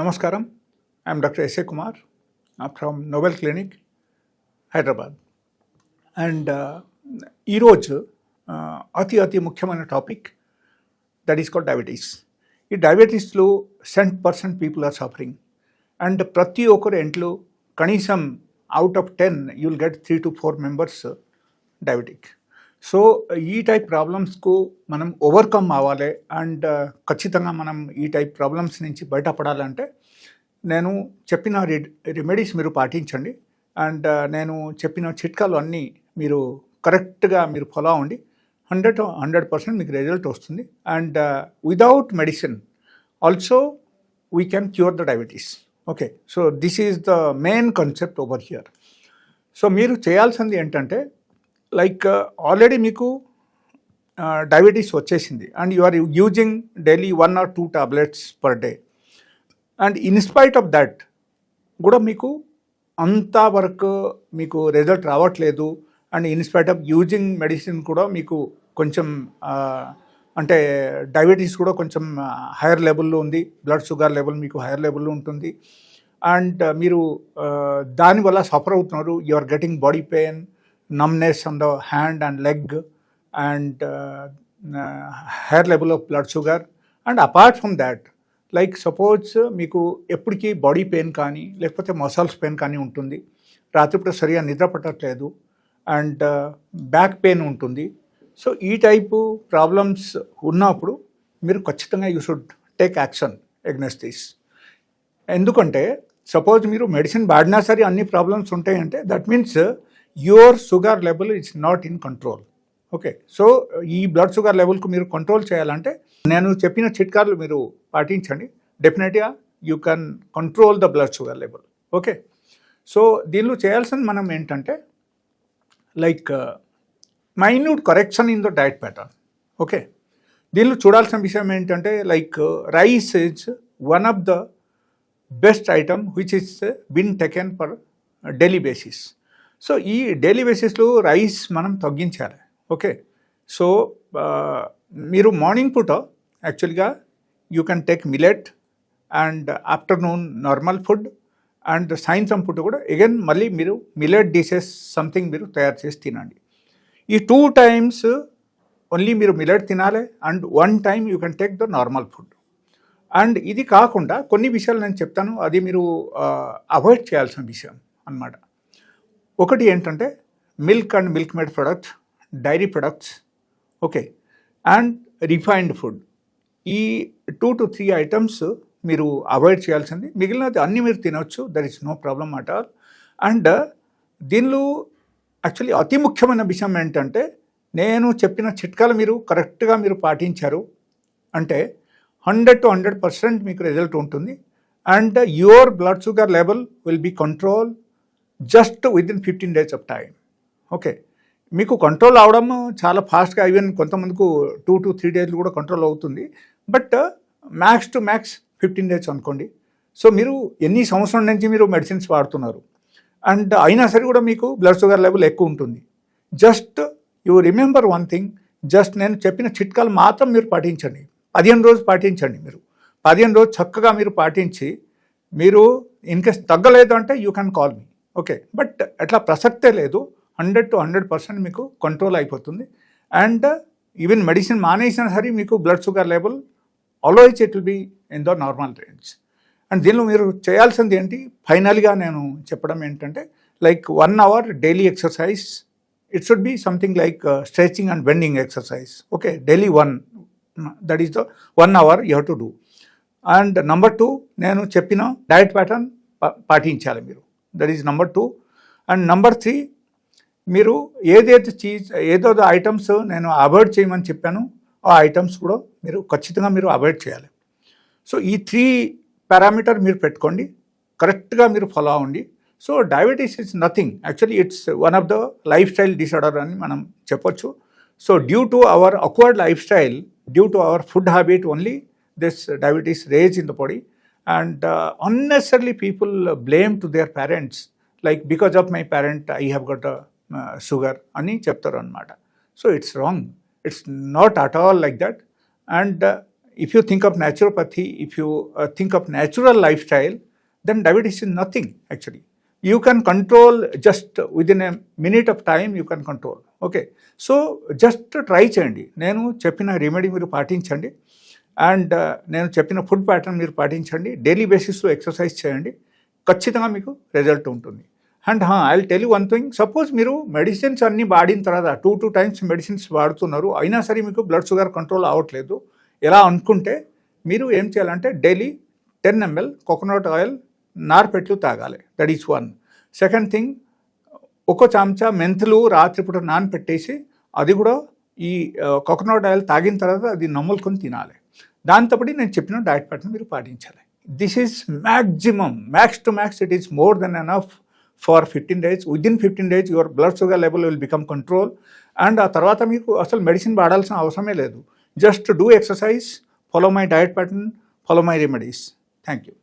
నమస్కారం. I'm doctor S A Kumar from Nobel clinic Hyderabad and ఈరోజు అతి అతి ముఖ్యమైన topic that is called diabetes ఈ డయాబెటీస్లో cent percent people are suffering and ప్రతి ఒక్కరు ఇంట్లో కనీసం out of ten you'll get three to four members diabetic so ఈ టైప్ ప్రాబ్లమ్స్కు మనం ఓవర్కమ్ అవ్వాలి అండ్ ఖచ్చితంగా మనం ఈ టైప్ ప్రాబ్లమ్స్ నుంచి బయటపడాలంటే నేను చెప్పిన రెమెడీస్ మీరు పాటించండి అండ్ నేను చెప్పిన చిట్కాలు అన్నీ మీరు కరెక్ట్గా మీరు ఫాలో అవ్వండి. హండ్రెడ్ హండ్రెడ్ పర్సెంట్ మీకు రిజల్ట్ వస్తుంది and without medicine also we can cure the diabetes. Okay so this is the main concept over here. So మీరు చేయాల్సింది ఏంటంటే లైక్ uh, ఆల్రెడీ మీకు uh, డయాబెటీస్ వచ్చేసింది. And you are using daily one or two tablets per day. And in spite of that కూడా మీకు అంత వరకు మీకు రిజల్ట్ రావట్లేదు. And in spite of using medicine కూడా మీకు కొంచెం uh, అంటే డయాబెటీస్ కూడా కొంచెం హైయర్ లెవెల్లో ఉంది. బ్లడ్ షుగర్ లెవెల్ మీకు హైయర్ లెవెల్లో ఉంటుంది. అండ్ మీరు దానివల్ల సఫర్ అవుతున్నారు. You are getting body pain. Numbness on the hand and leg and uh, uh, higher level of blood sugar. And apart from that like suppose మీకు ఎప్పటికీ body pain కానీ లేకపోతే మసల్స్ పెయిన్ కానీ ఉంటుంది. రాత్రిపూట సరిగా నిద్ర పట్టట్లేదు అండ్ బ్యాక్ పెయిన్ ఉంటుంది. సో ఈ టైపు ప్రాబ్లమ్స్ ఉన్నప్పుడు మీరు ఖచ్చితంగా you should take action against this ఎందుకంటే సపోజ్ మీరు మెడిసిన్ వాడినా సరే అన్ని ప్రాబ్లమ్స్ ఉంటాయంటే that means your sugar level it's not in control okay so ఈ బ్లడ్ షుగర్ లెవెల్కు మీరు కంట్రోల్ చేయాలంటే నేను చెప్పిన చిట్కాలు మీరు పాటించండి. డెఫినెట్గా you can control the blood sugar level okay so దీనిలో చేయాల్సింది మనం ఏంటంటే like minute correction in the diet pattern okay దీనిలో చూడాల్సిన విషయం ఏంటంటే like rice is one of the best item which is been taken for daily basis so ఈ daily బేసిస్లో రైస్ మనం తగ్గించాలి. ఓకే? సో మీరు మార్నింగ్ పూట యాక్చువల్గా you can take millet and afternoon normal food and సాయంత్రం పూట కూడా అగైన్ మళ్ళీ మీరు మిలెట్ డిషెస్ సంథింగ్ మీరు తయారు చేసి తినండి. ఈ టూ టైమ్స్ ఓన్లీ మీరు మిలెట్ తినాలి and one time you can take the normal food. And ఇది కాకుండా కొన్ని విషయాలు నేను చెప్తాను అది మీరు అవాయిడ్ చేయాల్సిన విషయం అన్నమాట. ఒకటి ఏంటంటే milk and milk made products dairy products okay and refined food ఈ టూ టు త్రీ ఐటమ్స్ మీరు అవాయిడ్ చేయాల్సింది. మిగిలినది అన్నీ మీరు తినవచ్చు there is no problem at all and దీనిలో యాక్చువల్లీ అతి ముఖ్యమైన విషయం ఏంటంటే నేను చెప్పిన చిట్కాలు మీరు కరెక్ట్గా మీరు పాటించారు. అంటే హండ్రెడ్ టు హండ్రెడ్ పర్సెంట్ మీకు రిజల్ట్ ఉంటుంది. And your blood sugar level will be control just with in fifteen days of time okay మీకు కంట్రోల్ అవడం చాలా ఫాస్ట్గా ఈవెన్ కొంతమందికి టూ టు త్రీ డేస్లో కూడా కంట్రోల్ అవుతుంది. But max to max fifteen days అనుకోండి. సో మీరు ఎన్ని సంవత్సరం నుంచి మీరు మెడిసిన్స్ వాడుతున్నారు? అండ్ అయినా సరే కూడా మీకు బ్లడ్ షుగర్ లెవెల్ ఎక్కువ ఉంటుంది. Just you remember one thing just నేను చెప్పిన చిట్కాలు మాత్రం మీరు పాటించండి. పదిహేను రోజులు పాటించండి మీరు. పదిహేను రోజు చక్కగా మీరు పాటించి మీరు ఇన్కేస్ తగ్గలేదు అంటే you can call me okay but అట్లా ప్రసక్తే లేదు. హండ్రెడ్ టు హండ్రెడ్ పర్సెంట్ మీకు కంట్రోల్ అయిపోతుంది. అండ్ ఈవెన్ మెడిసిన్ మానేసిన సరే మీకు blood sugar level always it will be in the normal range. And దీనిలో మీరు చేయాల్సింది ఏంటి? ఫైనల్గా నేను చెప్పడం ఏంటంటే like one hour daily exercise. It should be something like uh, stretching and bending exercise. Okay daily one that is the one hour you have to do. And number two నేను చెప్పిన డయట్ ప్యాటర్న్ పాటించాలి మీరు. That is number two. And number three మీరు ఏదైతే cheese ఏదో items నేను avoid చేయమని చెప్పాను ఆ ఐటమ్స్ కూడా మీరు ఖచ్చితంగా మీరు అవాయిడ్ చేయాలి. సో ఈ త్రీ పారామీటర్ మీరు పెట్టుకోండి కరెక్ట్గా మీరు ఫాలో అవ్వండి. So diabetes is nothing. Actually it's one of the lifestyle disorder అని మనం చెప్పొచ్చు. So due to our awkward lifestyle due to our food habit only this diabetes raise in the body. And unnecessarily people blame to their parents like because of my parent I have got sugar అని చెప్తారు అనమాట so it's wrong it's not at all like that and if you think of naturopathy if you think of natural lifestyle then diabetes is nothing actually you can control just with in a minute of time you can control okay so just try చేయండి. నేను చెప్పిన remedy మీరు పాటించండి. And నేను చెప్పిన food pattern మీరు పాటించండి. Daily బేసిస్లో ఎక్సర్సైజ్ చేయండి. ఖచ్చితంగా మీకు రిజల్ట్ ఉంటుంది. And I tell you one thing. Suppose మీరు మెడిసిన్స్ అన్నీ వాడిన తర్వాత టూ టూ టైమ్స్ మెడిసిన్స్ వాడుతున్నారు అయినా సరే మీకు బ్లడ్ షుగర్ కంట్రోల్ అవ్వట్లేదు. ఎలా అనుకుంటే మీరు ఏం చేయాలంటే daily ten ml coconut oil నార్పెట్లు తాగాలి. That is one. Second thing ఒక చెంచా మెంతులు రాత్రిపూట నానపెట్టేసి అది కూడా ఈ కోకోనట్ ఆయిల్ తాగిన తర్వాత అది నమ్ములుకొని తినాలి. దాంతోపాటు నేను చెప్పిన డయట్ ప్యాటర్న్ మీరు పాటించాలి. This is maximum max to max it is more than enough for fifteen days within fifteen days your blood sugar level will become control and ఆ తర్వాత మీకు అసలు మెడిసిన్ వాడాల్సిన అవసరమే లేదు. Just do exercise follow my diet pattern follow my remedies thank you